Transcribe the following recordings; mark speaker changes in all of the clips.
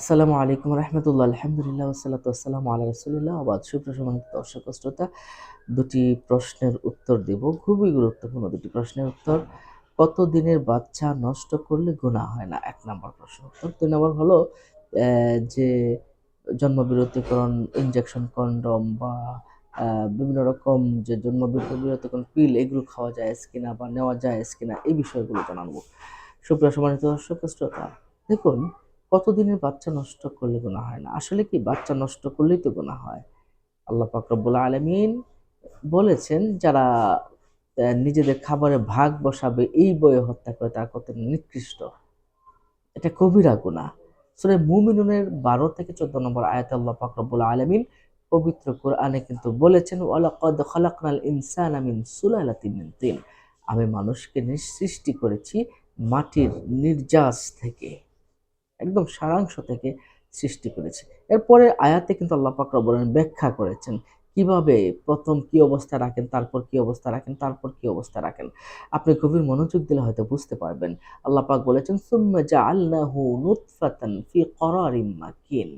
Speaker 1: আসসালামু আলাইকুম রহমতুল্লাহ, আলহামদুলিল্লাহ ওসালাত আসসালামু আল্লাহ রসুলিল্লাহ। আবাদ সুপ্রসমানিত দর্শক শ্রোতা, দুটি প্রশ্নের উত্তর দেব। খুবই গুরুত্বপূর্ণ দুটি প্রশ্নের উত্তর। কত দিনের বাচ্চা নষ্ট করলে গুণা হয় না? এক নম্বর প্রশ্ন উত্তর। দুই নম্বর হলো যে জন্মবিরতিকরণ ইনজেকশন কন্ডম বা বিভিন্ন রকম যে জন্মবিরতিকরণ পিল এগুলো খাওয়া যায় কিনা বা নেওয়া যায় কিনা, এই বিষয়গুলো জানাব। সুপ্রিয় সম্মানিত দর্শক শ্রোতা, দেখুন কতদিনের বাচ্চা নষ্ট করলে গোনা হয় না? আসলে কি বাচ্চা নষ্ট করলেই তো গুনাহ হয়। আল্লাহ পাক রব্বুল আলামিন বলেছেন, যারা নিজেদের খাবারে ভাগ বসাবে, এই বয়ে হত্যা করে তারা কত নিকৃষ্ট। এটা কবিরা গুনাহ। সূরা মুমিনুনের বারো থেকে চোদ্দ নম্বর আয়াতে আল্লাহ পাক রব্বুল আলামিন পবিত্র কোরআনে কিন্তু বলেছেন, ওয়ালাকাদ খালাকনাল ইনসানা মিন সুলালাতিন মিন তিন। আমি মানুষকে সৃষ্টি করেছি মাটির নির্যাস থেকে। একদম সারাংশ থেকে সৃষ্টি করেছে। এরপরে আয়াতে কিন্তু আল্লাহ পাক রব্বুল আলামিন ব্যাখ্যা করেছেন, কীভাবে প্রথম কি অবস্থা রাখেন, তারপর কি অবস্থা রাখেন, তারপর কি অবস্থা রাখেন। আপনি গভীর মনোযোগ দিলে হয়তো বুঝতে পারবেন। আল্লাহ পাক বলেছেন, সুম্মা জাআলনাহু নুতফাতান ফি করারিম মাকিন।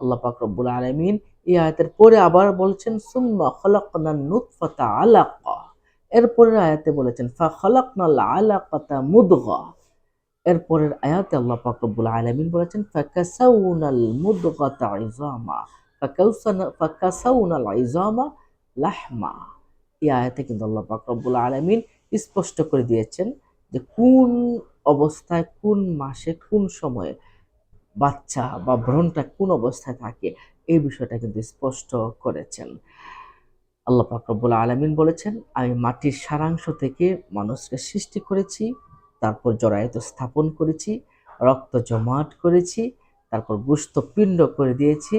Speaker 1: আল্লাহ পাক রব্বুল আলামিন এই আয়াতের পরে আবার বলছেন, সুম্মা খলাকনান নুতফাতা আলাকা। এরপরের আয়াতে বলেছেন, ফা খলাকনাল আলাকাতা মুদগা। এরপরের আয়াতে আল্লাহ পাক রব্বুল আলামিন বলেছেন ফাকাসাউনাল মুদগাতা ইজামা ফাকাসাউনাল ইজামা লাহমা। এই আয়াতে কিন্তু আল্লাহ পাক আলমিন স্পষ্ট করে দিয়েছেন যে, কোন অবস্থায়, কোন মাসে, কোন সময়ে বাচ্চা বা ভ্রণটা কোন অবস্থায় থাকে, এই বিষয়টা কিন্তু স্পষ্ট করেছেন। আল্লাহ পাক রব্বুল আলামিন বলেছেন, আমি মাটির সারাংশ থেকে মানুষকে সৃষ্টি করেছি তারপর জরায়ুতে স্থাপন করেছি, রক্ত জমাট করেছি, তারপর গুস্ত পিণ্ড করে দিয়েছি,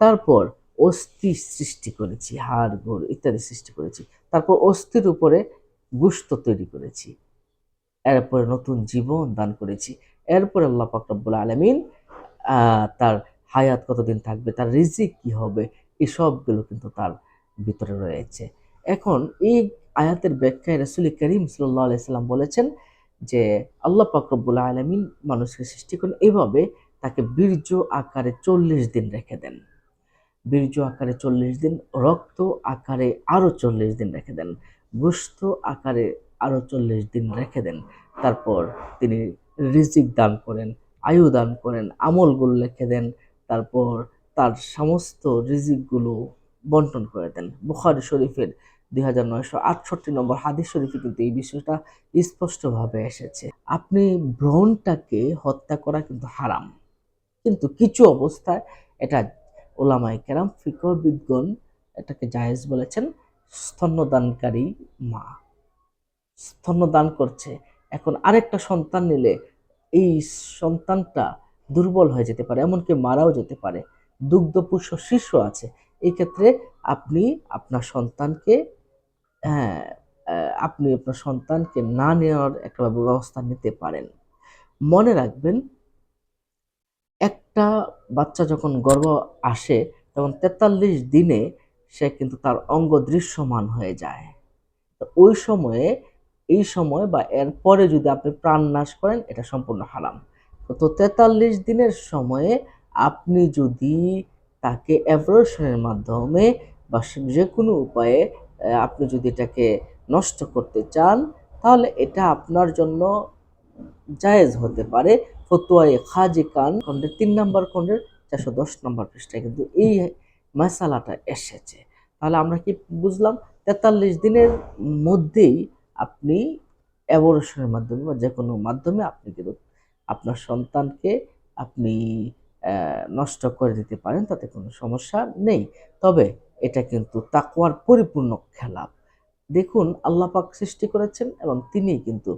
Speaker 1: তারপর অস্থি সৃষ্টি করেছি, হাড় গোড় ইত্যাদি সৃষ্টি করেছি, তারপর অস্থির উপরে গুস্ত তৈরি করেছি। এরপরে নতুন জীবন দান করেছি। এরপরে আল্লাহ পাক রব্বুল আলামিন তার হায়াত কতদিন থাকবে, তার রিজিক কি হবে, এসবগুলো কিন্তু তার ভিতরে রয়েছে। এখন এই আয়াতের ব্যাখ্যায় রসুল করিম সাল্লাহ আলাইসাল্লাম বলেছেন যে আল্লাহ পাক আলমিন মানুষকে সৃষ্টি করেন এভাবে তাকে বীর্য আকারে চল্লিশ দিন রেখে দেন। বীর্য আকারে চল্লিশ দিন, রক্ত আকারে আরও চল্লিশ দিন রেখে দেন। গোস্ত আকারে আরও চল্লিশ দিন রেখে দেন। তারপর তিনি রিজিক দান করেন, আয়ু দান করেন, আমলগুলো লিখে দেন। তারপর তার সমস্ত রিজিকগুলো বন্টন করে দেন। বুখারি শরীফের দুই হাজার নয়শো আটষট্টি নম্বর হাদিস শরীফে কিন্তু এই বিষয়টা স্পষ্টভাবে এসেছে। আপনি ভ্রণটাকে হত্যা করা কিন্তু হারাম। কিন্তু কিছু অবস্থায় এটা ওলামাই কেরাম ফিকবিদগণ এটাকে জায়েজ বলেছেন, স্তন্যদানকারী মা। স্তন্যদান করছে। এখন আরেকটা সন্তান নিলে এই সন্তানটা দুর্বল হয়ে যেতে পারে, এমনকি মারাও যেতে পারে। দুগ্ধপুষ শিশু আছে। এই ক্ষেত্রে আপনি আপনার সন্তানকে হ্যাঁ আপনি আপনার সন্তানকে না নেওয়ার একটা ব্যবস্থা নিতে পারেন। মনে রাখবেন, একটা বাচ্চা যখন গর্ভ আসে, তখন তেতাল্লিশ দিনে সে কিন্তু তার অঙ্গ দৃশ্যমান হয়ে যায়। তো ওই সময়ে, এই সময় বা এর পরে যদি আপনি প্রাণ নাশ করেন, এটা সম্পূর্ণ হারাম। তো তেতাল্লিশ দিনের সময়ে আপনি যদি তাকে অ্যাব্রোশনের মাধ্যমে বা যে কোনো উপায়ে আপনি যদি এটাকে নষ্ট করতে চান, তাহলে এটা আপনার জন্য জায়েজ হতে পারে। ফতুয়ায়ে খাজি কান খণ্ডের তিন নম্বর খণ্ডের চারশো দশ নম্বর পৃষ্ঠায় কিন্তু এই মশালাটা এসেছে। তাহলে আমরা কি বুঝলাম? তেতাল্লিশ দিনের মধ্যেই আপনি অ্যাবরেশনের মাধ্যমে বা যে কোনো মাধ্যমে আপনি কিন্তু আপনার সন্তানকে আপনি নষ্ট করে দিতে পারেন, তাতে কোনো সমস্যা নেই। তবে এটা কিন্তু তাকওয়ার পরিপূর্ণ খেলাপ। দেখুন, আল্লাহ পাক সৃষ্টি করেছেন এবং তিনি কিন্তু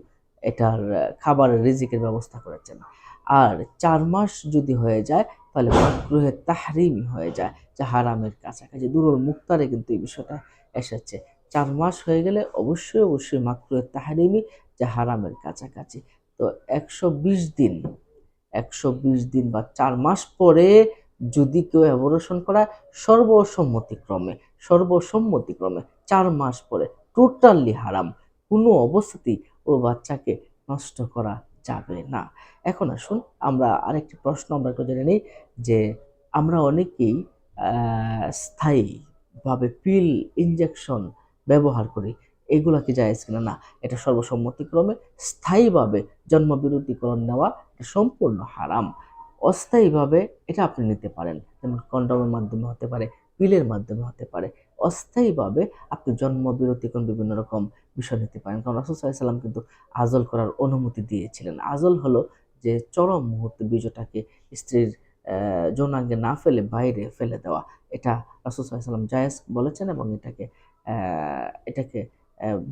Speaker 1: এটার খাবারের রিজিকের ব্যবস্থা করেছেন। আর চার মাস যদি হয়ে যায়, তাহলে মাকরুহে তাহরিমি হয়ে যায়, যা হারামের কাছাকাছি। দুরুল মুক্তারে কিন্তু এই বিষয়টা এসেছে। চার মাস হয়ে গেলে অবশ্যই অবশ্যই মাকরুহে তাহরিমি যা হারামের কাছাকাছি। তো একশো বিশ দিন, একশো বিশ দিন বা চার মাস পরে যদি কেউ অ্যাবরেশন করা সর্বসম্মতিক্রমে সর্বসম্মতিক্রমে চার মাস পরে টোটালি হারাম। কোনো অবস্থাতেই ও বাচ্চাকে নষ্ট করা যাবে না। এখন আসুন, আমরা আরেকটি প্রশ্ন আমরা একটু জেনে নিই যে আমরা অনেকেই স্থায়ীভাবে পিল ইঞ্জেকশন ব্যবহার করি। এগুলা কি যায় কিনা? না, এটা সর্বসম্মতিক্রমে স্থায়ীভাবে জন্মবিরতিকরণ নেওয়া সম্পূর্ণ হারাম। অস্থায়ীভাবে এটা আপনি নিতে পারেন। যেমন কন্ডমের মাধ্যমে হতে পারে পিলের মাধ্যমে হতে পারে। অস্থায়ীভাবে আপনি জন্মবিরতি কোন বিভিন্ন রকম বিষয় নিতে পারেন। কারণ রাসুল সাল্লাম কিন্তু আজল করার অনুমতি দিয়েছিলেন। আজল হলো যে চরম মুহূর্তে বীজটাকে স্ত্রীর যৌনাঙ্গে না ফেলে বাইরে ফেলে দেওয়া। এটা রাসুল সাল্লাম জায়েজ বলেছেন এবং এটাকে এটাকে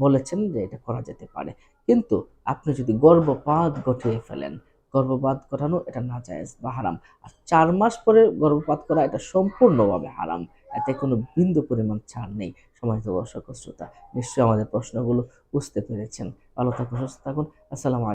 Speaker 1: বলেছেন যে এটা করা যেতে পারে। কিন্তু আপনি যদি গর্ভপাত ঘটিয়ে ফেলেন গর্ভপাত করানো এটা না জায়েজ বা হারাম। আর চার মাস পরে গর্ভপাত করা এটা সম্পূর্ণভাবে হারাম। এতে কোনো বিন্দু পরিমাণ ছাড় নেই সময় তো দর্শক শ্রোতা নিশ্চয়ই আমাদের প্রশ্নগুলো বুঝতে পেরেছেন। ভালো থাকুন, সুস্থ থাকুন। আসসালামু